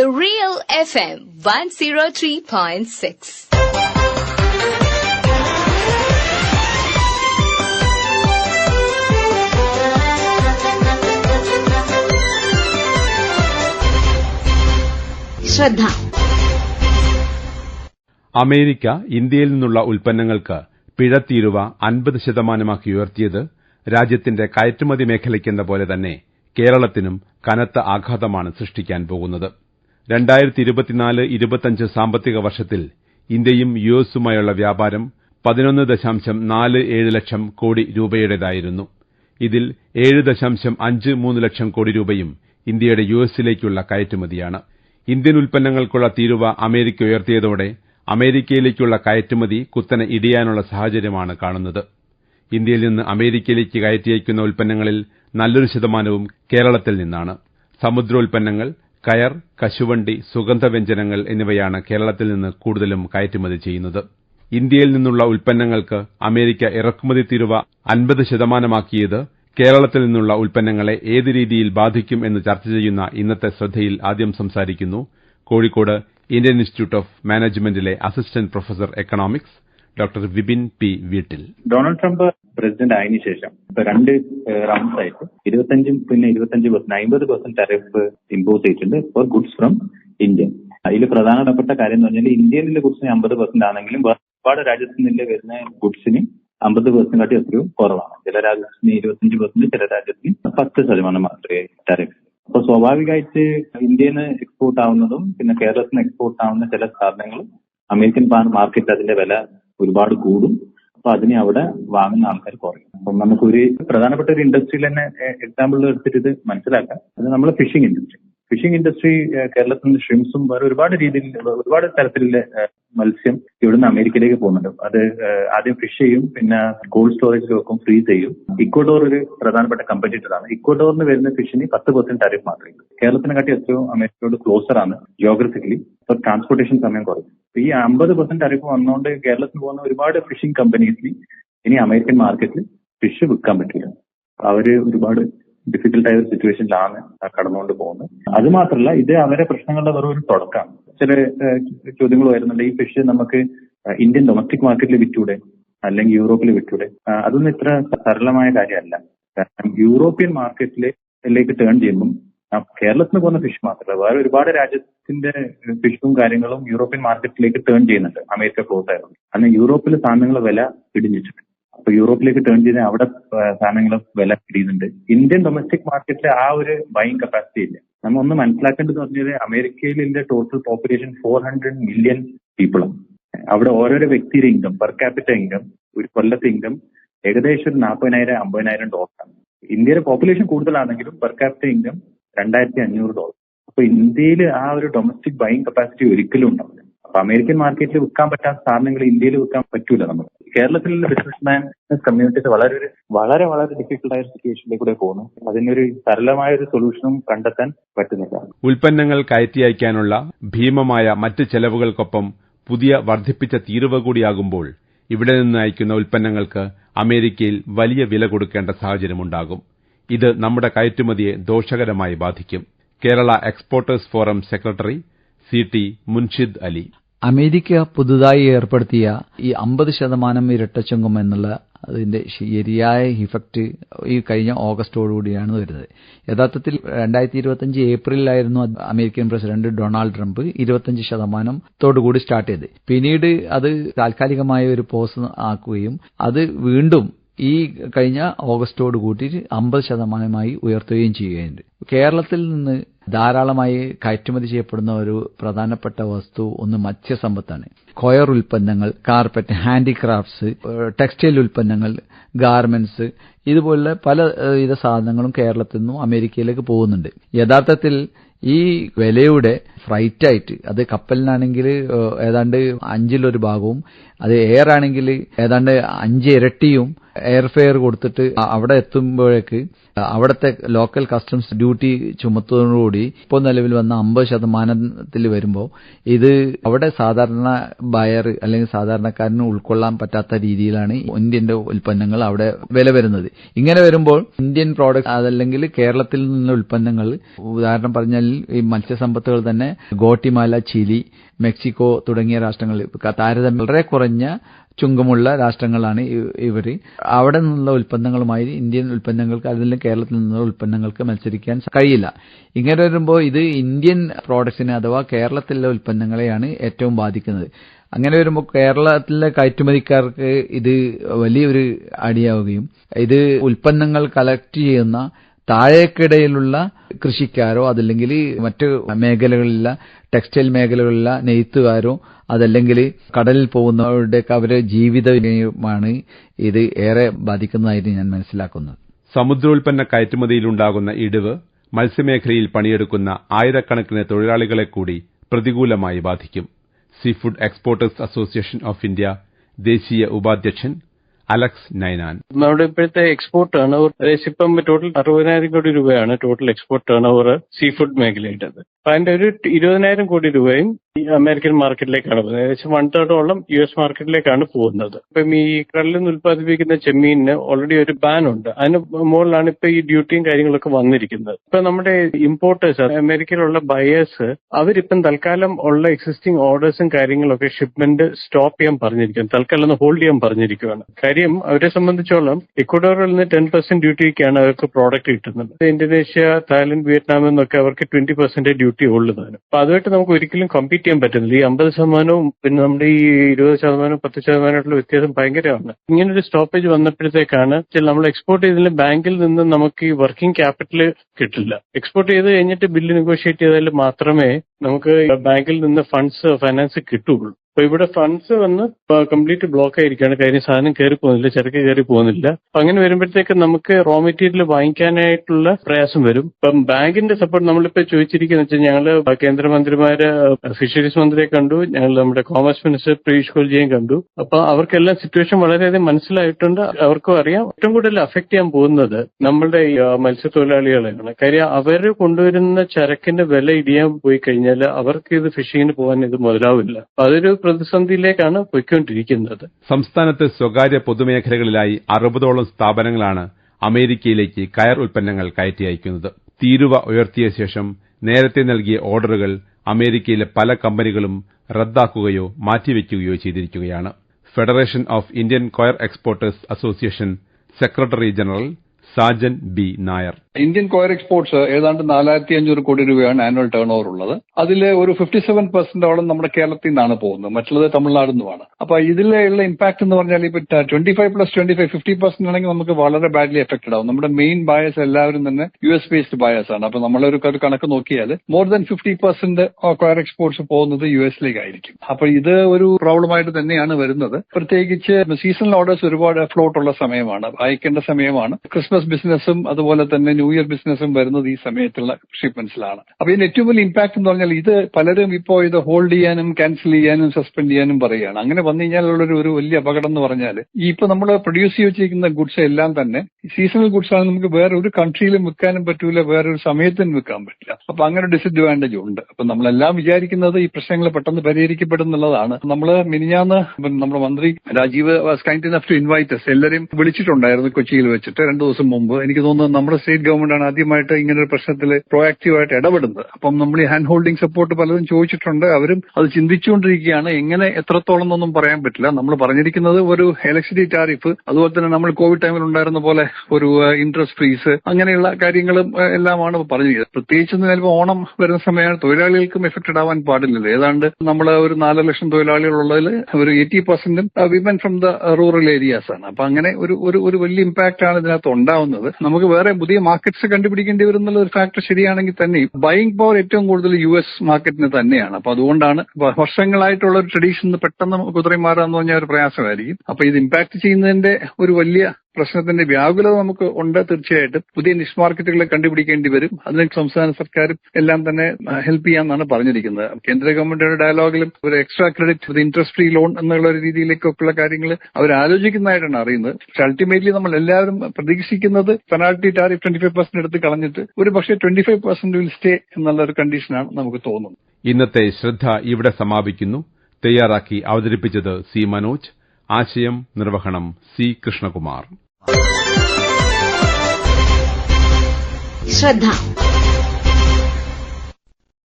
The Real FM 103.6. ശ്രദ്ധ America ഇന്ത്യയിൽ നിന്നുള്ള ഉൽപ്പന്നങ്ങൾക്ക് പിഴത്തീരുവ അൻപത് ശതമാനമാക്കി ഉയർത്തിയത് രാജ്യത്തിന്റെ കയറ്റുമതി മേഖലയ്ക്കെന്ന പോലെ തന്നെ കേരളത്തിനും കനത്ത ആഘാതമാണ് സൃഷ്ടിക്കാൻ പോകുന്നത് രണ്ടായിരത്തി ഇരുപത്തിനാല് ഇരുപത്തിയഞ്ച് സാമ്പത്തിക വർഷത്തിൽ ഇന്ത്യയും യുഎസുമായുള്ള വ്യാപാരം പതിനൊന്ന് ദശാംശം നാല് ഏഴ് ലക്ഷം കോടി രൂപയുടേതായിരുന്നു. ഇതിൽ ഏഴ് ദശാംശം അഞ്ച് മൂന്ന് ലക്ഷം കോടി രൂപയും ഇന്ത്യയുടെ യുഎസിലേക്കുള്ള കയറ്റുമതിയാണ്. ഇന്ത്യൻ ഉൽപ്പന്നങ്ങൾക്കുള്ള തീരുവ അമേരിക്ക ഉയർത്തിയതോടെ അമേരിക്കയിലേക്കുള്ള കയറ്റുമതി കുത്തനെ ഇടിയാനുള്ള സാഹചര്യമാണ് കാണുന്നത്. ഇന്ത്യയിൽ നിന്ന് അമേരിക്കയിലേക്ക് കയറ്റി അയക്കുന്ന ഉൽപ്പന്നങ്ങളിൽ നല്ലൊരു ശതമാനവും കേരളത്തിൽ നിന്നാണ്. സമുദ്രോൽപ്പന്നങ്ങൾ കയർ കശുവണ്ടി സുഗന്ധവ്യഞ്ജനങ്ങൾ എന്നിവയാണ് കേരളത്തിൽ നിന്ന് കൂടുതലും കയറ്റുമതി ചെയ്യുന്നത്. ഇന്ത്യയിൽ നിന്നുള്ള ഉൽപ്പന്നങ്ങൾക്ക് അമേരിക്ക ഇറക്കുമതി തീരുവ അൻപത് ശതമാനമാക്കിയത് കേരളത്തിൽ നിന്നുള്ള ഉൽപ്പന്നങ്ങളെ ഏത് രീതിയിൽ ബാധിക്കും എന്ന് ചർച്ച ചെയ്യുന്ന ഇന്നത്തെ ശ്രദ്ധയിൽ ആദ്യം സംസാരിക്കുന്നു Kozhikode Indian institute of മാനേജ്മെന്റിലെ assistant professor economics doctor Vipin P Veettil. Donald Trump president ആയതിനു ശേഷം ഇപ്പൊ രണ്ട് റൗണ്ട്സ് ആയിട്ട് ഇരുപത്തഞ്ചും പിന്നെ ഇരുപത്തഞ്ച് അമ്പത് പെർസെന്റ് ടെറിഫ് ഇമ്പോസ് ചെയ്തിട്ടുണ്ട് ഫോർ ഗുഡ്സ് ഫ്രം ഇന്ത്യ അതിൽ പ്രധാനപ്പെട്ട കാര്യം എന്ന് പറഞ്ഞാൽ ഇന്ത്യയിലെ ഗുഡ്സിന് അമ്പത് പെർസെന്റ് ആണെങ്കിലും ഒരുപാട് രാജ്യത്തു നിന്ന് വരുന്ന ഗുഡ്സിന് അമ്പത് പെർസെന്റ് കാട്ടി എത്രയോ കുറവാണ്. ചില രാജ്യത്തിന് ഇരുപത്തഞ്ച് പെർസെന്റ് ചില രാജ്യത്തിന് പത്ത് ശതമാനം മാത്രമേ ടെറിഫ് അപ്പൊ സ്വാഭാവികമായിട്ട് ഇന്ത്യയിൽ നിന്ന് എക്സ്പോർട്ട് ആവുന്നതും പിന്നെ കേരളത്തിൽ നിന്ന് എക്സ്പോർട്ട് ആവുന്ന ചില സാധനങ്ങളും അമേരിക്കൻ മാർക്കറ്റ് അതിന്റെ വില ഒരുപാട് കൂടും. അപ്പൊ അതിനെ അവിടെ വാങ്ങുന്ന ആൾക്കാർ കുറയും. അപ്പം നമുക്കൊരു പ്രധാനപ്പെട്ട ഒരു ഇൻഡസ്ട്രിയിൽ തന്നെ എക്സാമ്പിൾ എടുത്തിട്ട് ഇത് മനസ്സിലാക്കാം. അത് നമ്മൾ ഫിഷിംഗ് ഇൻഡസ്ട്രി ഫിഷിംഗ് ഇൻഡസ്ട്രി കേരളത്തിൽ നിന്ന് ഷ്രിംസും വേറെ ഒരുപാട് രീതിയിൽ ഒരുപാട് തരത്തിലുള്ള മത്സ്യം ഇവിടുന്ന് അമേരിക്കയിലേക്ക് പോകുന്നുണ്ട്. അത് ആദ്യം ഫിഷ് ചെയ്യും പിന്നെ കോൾഡ് സ്റ്റോറേജിൽ വെക്കും ഫ്രീസ് ചെയ്യും. ഇക്വഡോർ ഒരു പ്രധാനപ്പെട്ട കമ്പറ്റീറ്റർ ആണ്. ഇക്വഡോറിന് വരുന്ന ഫിഷിന് പത്ത് പെർസെന്റ് ടാരിഫ് മാത്രമേ ഉള്ളൂ. കേരളത്തിനെ കാട്ടി എത്രയോ അമേരിക്കയോട് ക്ലോസർ ആണ് ജിയോഗ്രഫിക്കലി ട്രാൻസ്പോർട്ടേഷൻ സമയം കുറയും. ഈ അമ്പത് പെർസെന്റ് ടാരിഫ് വന്നുകൊണ്ട് കേരളത്തിൽ പോകുന്ന ഒരുപാട് ഫിഷിംഗ് കമ്പനീസിന് ഇനി അമേരിക്കൻ മാർക്കറ്റിൽ ഫിഷ് വിൽക്കാൻ പറ്റില്ല. അവർ ഒരുപാട് ഡിഫിക്കൽട്ടായ ഒരു സിറ്റുവേഷനിലാണ് കടന്നുകൊണ്ട് പോകുന്നത്. അത് മാത്രമല്ല ഇത് അവരെ പ്രശ്നങ്ങളുടെ വെറും ഒരു തുടക്കമാണ് ചില ചോദ്യങ്ങൾ വരുന്നുണ്ട്. ഈ ഫിഷ് നമുക്ക് ഇന്ത്യൻ ഡൊമസ്റ്റിക് മാർക്കറ്റിൽ വിറ്റൂടെ? അല്ലെങ്കിൽ യൂറോപ്പിൽ വിറ്റൂടെ? അതൊന്നും ഇത്ര സരളമായ കാര്യമല്ല. കാരണം യൂറോപ്യൻ മാർക്കറ്റിലേക്ക് ടേൺ ചെയ്യുമ്പം കേരളത്തിൽ പോകുന്ന ഫിഷ് മാത്രമല്ല. വേറെ ഒരുപാട് രാജ്യത്തിന്റെ ഫിഷും കാര്യങ്ങളും യൂറോപ്യൻ മാർക്കറ്റിലേക്ക് ടേൺ ചെയ്യുന്നുണ്ട്. അമേരിക്ക ക്ലോസ് ആയിരുന്നു അന്ന് യൂറോപ്പിൽ സാധനങ്ങളുടെ വില ഇടിഞ്ഞിട്ടുണ്ട് അപ്പൊ യൂറോപ്പിലേക്ക് ടേൺ ചെയ്ത് അവിടെ സാധനങ്ങൾ വില ഇടിയുന്നുണ്ട് ഇന്ത്യൻ ഡൊമസ്റ്റിക് മാർക്കറ്റിൽ ആ ഒരു ബൈങ് കപ്പാസിറ്റി ഇല്ല. നമ്മൾ ഒന്ന് മനസ്സിലാക്കേണ്ടത് പറഞ്ഞത് അമേരിക്കയിലെ total population four hundred million പീപ്പിളാണ് അവിടെ ഓരോരോ വ്യക്തിയുടെ ഇൻകം പെർ ക്യാപിറ്റൽ ഇൻകം ഒരു കൊല്ലത്തെ ഇൻകം ഏകദേശം ഒരു നാൽപ്പതിനായിരം അമ്പതിനായിരം ആണ്. ഇന്ത്യയുടെ പോപ്പുലേഷൻ കൂടുതലാണെങ്കിലും പെർ ക്യാപിറ്റൽ ഇൻകം രണ്ടായിരത്തി അഞ്ഞൂറ് ഡോളർ അപ്പൊ ഇന്ത്യയിൽ ആ ഒരു ഡൊമസ്റ്റിക് ബൈങ് കപ്പാസിറ്റി ഒരിക്കലും ഉണ്ടാവില്ല. അപ്പൊ അമേരിക്കൻ മാർക്കറ്റിൽ വിൽക്കാൻ പറ്റാത്ത സാധനങ്ങൾ ഇന്ത്യയിൽ വിൽക്കാൻ പറ്റൂല നമ്മൾ കേരളത്തിലുള്ള ബിസിനസ്മാൻ കമ്മ്യൂണിറ്റീസ് വളരെ ഒരു വളരെ വളരെ ഡിഫിക്കൽട്ട് ആയ സിറ്റുവേഷനിലേക്ക് പോകുന്നു. അതിനൊരു സരളമായ ഒരു സൊല്യൂഷനും കണ്ടെത്താൻ പറ്റുന്നില്ല. ഉൽപ്പന്നങ്ങൾ കയറ്റി അയക്കാനുള്ള ഭീമമായ മറ്റ് ചെലവുകൾക്കൊപ്പം പുതിയ വർദ്ധിപ്പിച്ച തീരുവ കൂടിയാകുമ്പോൾ ഇവിടെ നിന്ന് അയക്കുന്ന ഉൽപ്പന്നങ്ങൾക്ക് അമേരിക്കയിൽ വലിയ വില കൊടുക്കേണ്ട സാഹചര്യമുണ്ടാകും. ഇത് നമ്മുടെ കയറ്റുമതിയെ ദോഷകരമായി ബാധിക്കും. Kerala exporters forum secretary C T Munshid Ali. America പുതുതായി ഏർപ്പെടുത്തിയ ഈ അമ്പത് ശതമാനം ഇരട്ടച്ചുങ്കം എന്നുള്ള അതിന്റെ ശരിയായ ഇഫക്റ്റ് ഈ കഴിഞ്ഞ ഓഗസ്റ്റോടുകൂടിയാണ് വരുന്നത്. യഥാർത്ഥത്തിൽ രണ്ടായിരത്തി ഇരുപത്തിയഞ്ച് ഏപ്രിലായിരുന്നു അമേരിക്കൻ പ്രസിഡന്റ് ഡൊണാൾഡ് ട്രംപ് ഇരുപത്തിയഞ്ച് ശതമാനത്തോടുകൂടി സ്റ്റാർട്ട് ചെയ്ത് പിന്നീട് അത് താൽക്കാലികമായ ഒരു പോസ് ആക്കുകയും അത് വീണ്ടും ഈ കഴിഞ്ഞ ഓഗസ്റ്റോട് കൂട്ടി അമ്പത് ശതമാനമായി ഉയർത്തുകയും ചെയ്യുകയുണ്ട്. കേരളത്തിൽ നിന്ന് ധാരാളമായി കയറ്റുമതി ചെയ്യപ്പെടുന്ന ഒരു പ്രധാനപ്പെട്ട വസ്തു ഒന്ന് മത്സ്യസമ്പത്താണ്. കൊയർ ഉൽപ്പന്നങ്ങൾ കാർപ്പറ്റ് ഹാൻഡിക്രാഫ്റ്റ്സ് ടെക്സ്റ്റൈൽ ഉൽപ്പന്നങ്ങൾ ഗാർമെന്റ്സ് ഇതുപോലുള്ള പല വിധ സാധനങ്ങളും കേരളത്തിൽ നിന്നും അമേരിക്കയിലേക്ക് പോകുന്നുണ്ട്. യഥാർത്ഥത്തിൽ ഈ വിലയുടെ ഫ്രൈറ്റായിട്ട് അത് കപ്പലിനാണെങ്കിൽ ഏതാണ്ട് അഞ്ചിലൊരു ഭാഗവും അത് എയർ ആണെങ്കിൽ ഏതാണ്ട് അഞ്ച് ഇരട്ടിയും എയർ ഫെയർ കൊടുത്തിട്ട് അവിടെ എത്തുമ്പോഴേക്ക് അവിടുത്തെ ലോക്കൽ കസ്റ്റംസ് ഡ്യൂട്ടി ചുമത്തുന്നതോടുകൂടി ഇപ്പോൾ നിലവിൽ വന്ന അമ്പത് ശതമാനത്തിൽ വരുമ്പോൾ ഇത് അവിടെ സാധാരണ ബയർ അല്ലെങ്കിൽ സാധാരണക്കാരന് ഉൾക്കൊള്ളാൻ പറ്റാത്ത രീതിയിലാണ് ഇന്ത്യന്റെ ഉൽപ്പന്നങ്ങൾ അവിടെ വില വരുന്നത്. ഇങ്ങനെ വരുമ്പോൾ ഇന്ത്യൻ പ്രോഡക്റ്റ് അതല്ലെങ്കിൽ കേരളത്തിൽ നിന്നുള്ള ഉൽപ്പന്നങ്ങൾ ഉദാഹരണം പറഞ്ഞാൽ ഈ മത്സ്യസമ്പത്തുകൾ തന്നെ ഗോട്ടിമാല ചിലി മെക്സിക്കോ തുടങ്ങിയ രാഷ്ട്രങ്ങളിൽ താരതമ്യം വളരെ കുറഞ്ഞ ചുങ്കമുള്ള രാഷ്ട്രങ്ങളാണ് ഇവർ അവിടെ നിന്നുള്ള ഉൽപ്പന്നങ്ങളുമായി ഇന്ത്യൻ ഉൽപ്പന്നങ്ങൾക്ക് അതിൽ കേരളത്തിൽ നിന്നുള്ള ഉൽപ്പന്നങ്ങൾക്ക് മത്സരിക്കാൻ കഴിയില്ല. ഇങ്ങനെ വരുമ്പോൾ ഇത് ഇന്ത്യൻ പ്രോഡക്ട്സിനെ അഥവാ കേരളത്തിലെ ഉൽപ്പന്നങ്ങളെയാണ് ഏറ്റവും ബാധിക്കുന്നത്. അങ്ങനെ വരുമ്പോൾ കേരളത്തിലെ കയറ്റുമതിക്കാർക്ക് ഇത് വലിയൊരു അടിയാവുകയും ഇത് ഉൽപ്പന്നങ്ങൾ കളക്ട് ചെയ്യുന്ന താഴേക്കിടയിലുള്ള കൃഷിക്കാരോ അതല്ലെങ്കിൽ മറ്റ് മേഖലകളിലുള്ള ടെക്സ്റ്റൈൽ മേഖലകളിലുള്ള നെയ്ത്തുകാരോ അതല്ലെങ്കിൽ കടലിൽ പോകുന്നവരുടെയൊക്കെ അവരുടെ ജീവിതമാണ് ഇത് ഏറെ ബാധിക്കുന്നതായിട്ട് ഞാൻ മനസ്സിലാക്കുന്നത്. സമുദ്രോൽപ്പന്ന കയറ്റുമതിയിലുണ്ടാകുന്ന ഇടിവ് മത്സ്യമേഖലയിൽ പണിയെടുക്കുന്ന ആയിരക്കണക്കിന് തൊഴിലാളികളെ കൂടി പ്രതികൂലമായി ബാധിക്കും. Seafood exporters association of India ദേശീയ ഉപാധ്യക്ഷൻ അലക്സ് നൈനാൻ. നമ്മുടെ ഇപ്പോഴത്തെ എക്സ്പോർട്ട് ടേൺ ഓവർ ഇപ്പം ടോട്ടൽ അറുപതിനായിരം കോടി രൂപയാണ് total export turnover seafood അപ്പൊ അതിന്റെ ഒരു ഇരുപതിനായിരം കോടി രൂപയും ഈ അമേരിക്കൻ മാർക്കറ്റിലേക്കാണ് പോകുന്നത്. ഏകദേശം വൺ തേർഡോളം യു എസ് മാർക്കറ്റിലേക്കാണ് പോകുന്നത്. ഇപ്പം ഈ കടലിൽ നിന്ന് ഉൽപ്പാദിപ്പിക്കുന്ന ചെമ്മീനിന് ഓൾറെഡി ഒരു ബാൻ ഉണ്ട്. അതിന് മുകളിലാണ് ഇപ്പൊ ഈ ഡ്യൂട്ടിയും കാര്യങ്ങളൊക്കെ വന്നിരിക്കുന്നത്. ഇപ്പൊ നമ്മുടെ ഇമ്പോർട്ടേഴ്സ് അമേരിക്കയിലുള്ള ബയേഴ്സ് അവരിപ്പം തൽക്കാലം ഉള്ള എക്സിസ്റ്റിംഗ് ഓർഡേഴ്സും കാര്യങ്ങളൊക്കെ ഷിപ്മെന്റ് സ്റ്റോപ്പ് ചെയ്യാൻ പറഞ്ഞിരിക്കുന്നു. തൽക്കാലം ഒന്ന് ഹോൾഡ് ചെയ്യാൻ പറഞ്ഞിരിക്കുകയാണ്. കാര്യം അവരെ സംബന്ധിച്ചോളം ഇക്വഡോറിൽ നിന്ന് ടെൻ പെർസെന്റ് ഡ്യൂട്ടിക്കാണ് അവർക്ക് പ്രോഡക്റ്റ് കിട്ടുന്നത്. ഇന്തോനേഷ്യ തായ്ലൻഡ് വിയറ്റ്നാം എന്നൊക്കെ അവർക്ക് ട്വന്റി പെർസെന്റ് ഡ്യൂട്ടി ഉള്ളതാണ് അപ്പൊ അതുമായിട്ട് നമുക്ക് ഒരിക്കലും കമ്പീറ്റ് ചെയ്യാൻ പറ്റുന്നില്ല. ഈ അമ്പത് ശതമാനവും പിന്നെ നമ്മുടെ ഈ ഇരുപത് ശതമാനവും പത്ത് ശതമാനമായിട്ടുള്ള വ്യത്യാസം ഭയങ്കരമാണ്. ഇങ്ങനൊരു സ്റ്റോപ്പേജ് വന്നപ്പോഴത്തേക്കാണ് നമ്മൾ എക്സ്പോർട്ട് ചെയ്തതിൽ ബാങ്കിൽ നിന്ന് നമുക്ക് ഈ വർക്കിംഗ് ക്യാപിറ്റൽ കിട്ടില്ല. എക്സ്പോർട്ട് ചെയ്ത് കഴിഞ്ഞിട്ട് ബില്ല് നെഗോഷിയേറ്റ് ചെയ്താൽ മാത്രമേ നമുക്ക് ബാങ്കിൽ നിന്ന് ഫണ്ട്സ് ഫൈനാൻസ് കിട്ടുകയുള്ളൂ. അപ്പൊ ഇവിടെ ഫണ്ട്സ് വന്ന് കംപ്ലീറ്റ് ബ്ലോക്ക് ആയിരിക്കുകയാണ് കാര്യം സാധനം കയറി പോകുന്നില്ല ചരക്ക് കയറി പോകുന്നില്ല. അങ്ങനെ വരുമ്പോഴത്തേക്ക് നമുക്ക് റോ മെറ്റീരിയൽ വാങ്ങിക്കാനായിട്ടുള്ള പ്രയാസം വരും. ഇപ്പം ബാങ്കിന്റെ സപ്പോർട്ട് നമ്മളിപ്പോ ചോദിച്ചിരിക്കുന്ന വെച്ചാൽ ഞങ്ങൾ കേന്ദ്രമന്ത്രിമാര് ഫിഷറീസ് മന്ത്രിയെ കണ്ടു ഞങ്ങൾ നമ്മുടെ കോമേഴ്സ് മിനിസ്റ്റർ പീയൂഷ് ഗോൽജിയെയും കണ്ടു. അപ്പൊ അവർക്കെല്ലാം സിറ്റുവേഷൻ വളരെയധികം മനസ്സിലായിട്ടുണ്ട്. അവർക്കും അറിയാം. ഏറ്റവും കൂടുതൽ അഫക്ട് ചെയ്യാൻ പോകുന്നത് നമ്മളുടെ ഈ, മത്സ്യത്തൊഴിലാളികളെയാണ്. കാര്യം അവർ കൊണ്ടുവരുന്ന ചരക്കിന്റെ വില ഇടിയാൻ പോയി കഴിഞ്ഞാൽ അവർക്ക് ഇത് ഫിഷിങ്ങിന് പോകാൻ ഇത് മുതലാവില്ല. അതൊരു പ്രതിസന്ധിയിലേക്കാണ് പോയിക്കൊണ്ടിരിക്കുന്നത്. സംസ്ഥാനത്ത് സ്വകാര്യ പൊതുമേഖലകളിലായി അറുപതോളം സ്ഥാപനങ്ങളാണ് അമേരിക്കയിലേക്ക് കയർ ഉൽപ്പന്നങ്ങൾ കയറ്റി അയക്കുന്നത്. തീരുവ ഉയർത്തിയ ശേഷം നേരത്തെ നൽകിയ ഓർഡറുകൾ അമേരിക്കയിലെ പല കമ്പനികളും റദ്ദാക്കുകയോ മാറ്റിവെക്കുകയോ ചെയ്തിരിക്കുകയാണ്. Federation of Indian coir exporters association secretary general Sajan B Nair. Indian coir exports ഏതാണ്ട് നാലായിരത്തി അഞ്ഞൂറ് കോടി രൂപയാണ് ആനുവൽ ടേൺ ഓവർ ഉള്ളത്. അതിൽ ഒരു ഫിഫ്റ്റി സെവൻ പെർസെന്റോളം നമ്മുടെ കേരളത്തിൽ നിന്നാണ് പോകുന്നത്. മറ്റുള്ളത് തമിഴ്നാട് നിന്നുമാണ് അപ്പൊ ഇതിലുള്ള ഇമ്പാക്ട് എന്ന് പറഞ്ഞാൽ ഇപ്പൊ twenty five plus twenty five fifty percent ആണെങ്കിൽ നമുക്ക് വളരെ ബാഡ്ലി എഫക്റ്റഡ് ആവും. നമ്മുടെ മെയിൻ ബയേഴ്സ് എല്ലാവരും തന്നെ യു എസ് ബേസ്ഡ് ബയേഴ്സ് ആണ്. അപ്പൊ നമ്മളൊരു കണക്ക് നോക്കിയാൽ more than fifty percent coir exports പോകുന്നത് യു എസിലേക്കായിരിക്കും അപ്പൊ ഇത് ഒരു പ്രോബ്ലമായിട്ട് തന്നെയാണ് വരുന്നത്. പ്രത്യേകിച്ച് സീസണൽ ഓർഡേഴ്സ് ഒരുപാട് ഫ്ലോട്ട് ഉള്ള സമയമാണ്. അയക്കേണ്ട സമയമാണ്. ക്രിസ്മസ് ബിസിനസ്സും അതുപോലെ തന്നെ ന്യൂ ഇയർ ബിസിനസ്സും വരുന്നത് ഈ സമയത്തുള്ള ഷിപ്മെന്റ്സിലാണ് അപ്പൊ ഇതിന് ഏറ്റവും വലിയ ഇമ്പാക്ട് എന്ന് പറഞ്ഞാൽ ഇത് പലരും ഇപ്പോ ഇത് ഹോൾഡ് ചെയ്യാനും ക്യാൻസൽ ചെയ്യാനും സസ്പെൻഡ് ചെയ്യാനും പറയുകയാണ്. അങ്ങനെ വന്നു കഴിഞ്ഞാൽ ഒരു വലിയ അപകടം എന്ന് പറഞ്ഞാൽ ഈ ഇപ്പൊ നമ്മൾ പ്രൊഡ്യൂസ് ചെയ്ത് വെച്ചിരിക്കുന്ന ഗുഡ്സ് എല്ലാം തന്നെ സീസണൽ ഗുഡ്സ് ആണ് നമുക്ക് വേറെ ഒരു കൺട്രിയിലും വിൽക്കാനും പറ്റൂല വേറെ ഒരു സമയത്തിനും വിൽക്കാൻ പറ്റില്ല. അപ്പൊ അങ്ങനെ ഡിസഡ്വാന്റേജ് ഉണ്ട്. അപ്പൊ നമ്മളെല്ലാം വിചാരിക്കുന്നത് ഈ പ്രശ്നങ്ങൾ പെട്ടെന്ന് പരിഹരിക്കപ്പെടും എന്നുള്ളതാണ്. നമ്മൾ മിനിഞ്ഞാന്ന് നമ്മുടെ മന്ത്രി Rajeev was kind enough to invite എല്ലാവരെയും വിളിച്ചിട്ടുണ്ടായിരുന്നു കൊച്ചിയിൽ വെച്ചിട്ട് രണ്ടു ദിവസം മുമ്പ്. എനിക്ക് തോന്നുന്നു നമ്മുടെ സ്റ്റേറ്റ് ഗവൺമെന്റ് ആണ് ആദ്യമായിട്ട് ഇങ്ങനെ ഒരു പ്രശ്നത്തിൽ പ്രോആക്റ്റീവായിട്ട് ഇടപെടുന്നത്. അപ്പം നമ്മൾ ഈ ഹാൻഡ് ഹോൾഡിംഗ് സപ്പോർട്ട് പലരും ചോദിച്ചിട്ടുണ്ട്. അവരും അത് ചിന്തിച്ചുകൊണ്ടിരിക്കുകയാണ്. എങ്ങനെ എത്രത്തോളം എന്നൊന്നും പറയാൻ പറ്റില്ല. നമ്മൾ പറഞ്ഞിരിക്കുന്നത് ഒരു ഇലക്ട്രിസിറ്റി ടാരിഫ് അതുപോലെ തന്നെ നമ്മൾ കോവിഡ് ടൈമിൽ ഉണ്ടായിരുന്ന പോലെ ഒരു ഇൻട്രസ്റ്റ് ഫീസ് അങ്ങനെയുള്ള കാര്യങ്ങളും എല്ലാമാണ് പറഞ്ഞിരിക്കുന്നത്. പ്രത്യേകിച്ച് ചിലപ്പോൾ ഓണം വരുന്ന സമയമാണ് തൊഴിലാളികൾക്കും എഫക്റ്റഡ് ആവാൻ പാടില്ലല്ലോ. ഏതാണ്ട് നമ്മൾ ഒരു നാല് ലക്ഷം തൊഴിലാളികളുള്ളതിൽ ഒരു eighty പെർസെന്റും women from the rural areas ആണ്. അപ്പൊ അങ്ങനെ ഒരു ഒരു വലിയ ഇമ്പാക്ട് ആണ് ഇതിനകത്ത് ഉണ്ടാവുന്നത്. നമുക്ക് വേറെ പുതിയ മാർക്കറ്റ്സ് കണ്ടുപിടിക്കേണ്ടി വരും എന്നുള്ള ഒരു ഫാക്ടർ ശരിയാണെങ്കിൽ തന്നെ ബൈയിങ് പവർ ഏറ്റവും കൂടുതൽ യു എസ് മാർക്കറ്റിന് തന്നെയാണ്. അപ്പൊ അതുകൊണ്ടാണ് വർഷങ്ങളായിട്ടുള്ള ഒരു ട്രഡീഷൻ പെട്ടെന്ന് കുതിരയും മാറുക എന്ന് പറഞ്ഞാൽ ഒരു പ്രയാസമായിരിക്കും. അപ്പൊ ഇത് ഇമ്പാക്ട് ചെയ്യുന്നതിന്റെ ഒരു വലിയ പ്രശ്നത്തിന്റെ വ്യാകുലത നമുക്ക് ഉണ്ട് തീർച്ചയായിട്ടും. പുതിയ നിഷ് മാർക്കറ്റുകളെ കണ്ടുപിടിക്കേണ്ടി വരും. അതിന് സംസ്ഥാന സർക്കാരും എല്ലാം തന്നെ ഹെൽപ്പ് ചെയ്യാമെന്നാണ് പറഞ്ഞിരിക്കുന്നത്. കേന്ദ്ര ഗവൺമെന്റിന്റെ ഡയലോഗിലും ഒരു എക്സ്ട്രാ ക്രെഡിറ്റ് ഒരു ഇൻട്രസ്റ്റ് ഫ്രീ ലോൺ എന്നുള്ള രീതിയിലേക്കൊക്കെയുള്ള കാര്യങ്ങൾ അവർ ആലോചിക്കുന്നതായിട്ടാണ് അറിയുന്നത്. പക്ഷെ അൾട്ടിമേറ്റ്ലി നമ്മൾ എല്ലാവരും പ്രതീക്ഷിക്കുന്നത് penalty tariff twenty five percent എടുത്ത് കളഞ്ഞിട്ട് ഒരു പക്ഷേ twenty five percent will stay എന്നുള്ള ഒരു കണ്ടീഷനാണ് നമുക്ക് തോന്നുന്നത്. ഇന്നത്തെ ശ്രദ്ധ ഇവിടെ സമാപിക്കുന്നു. തയ്യാറാക്കി അവതരിപ്പിച്ചത് സി മനോജ്. ആശയം നിർവഹണം സി കൃഷ്ണകുമാർ. ശ്രദ്ധ.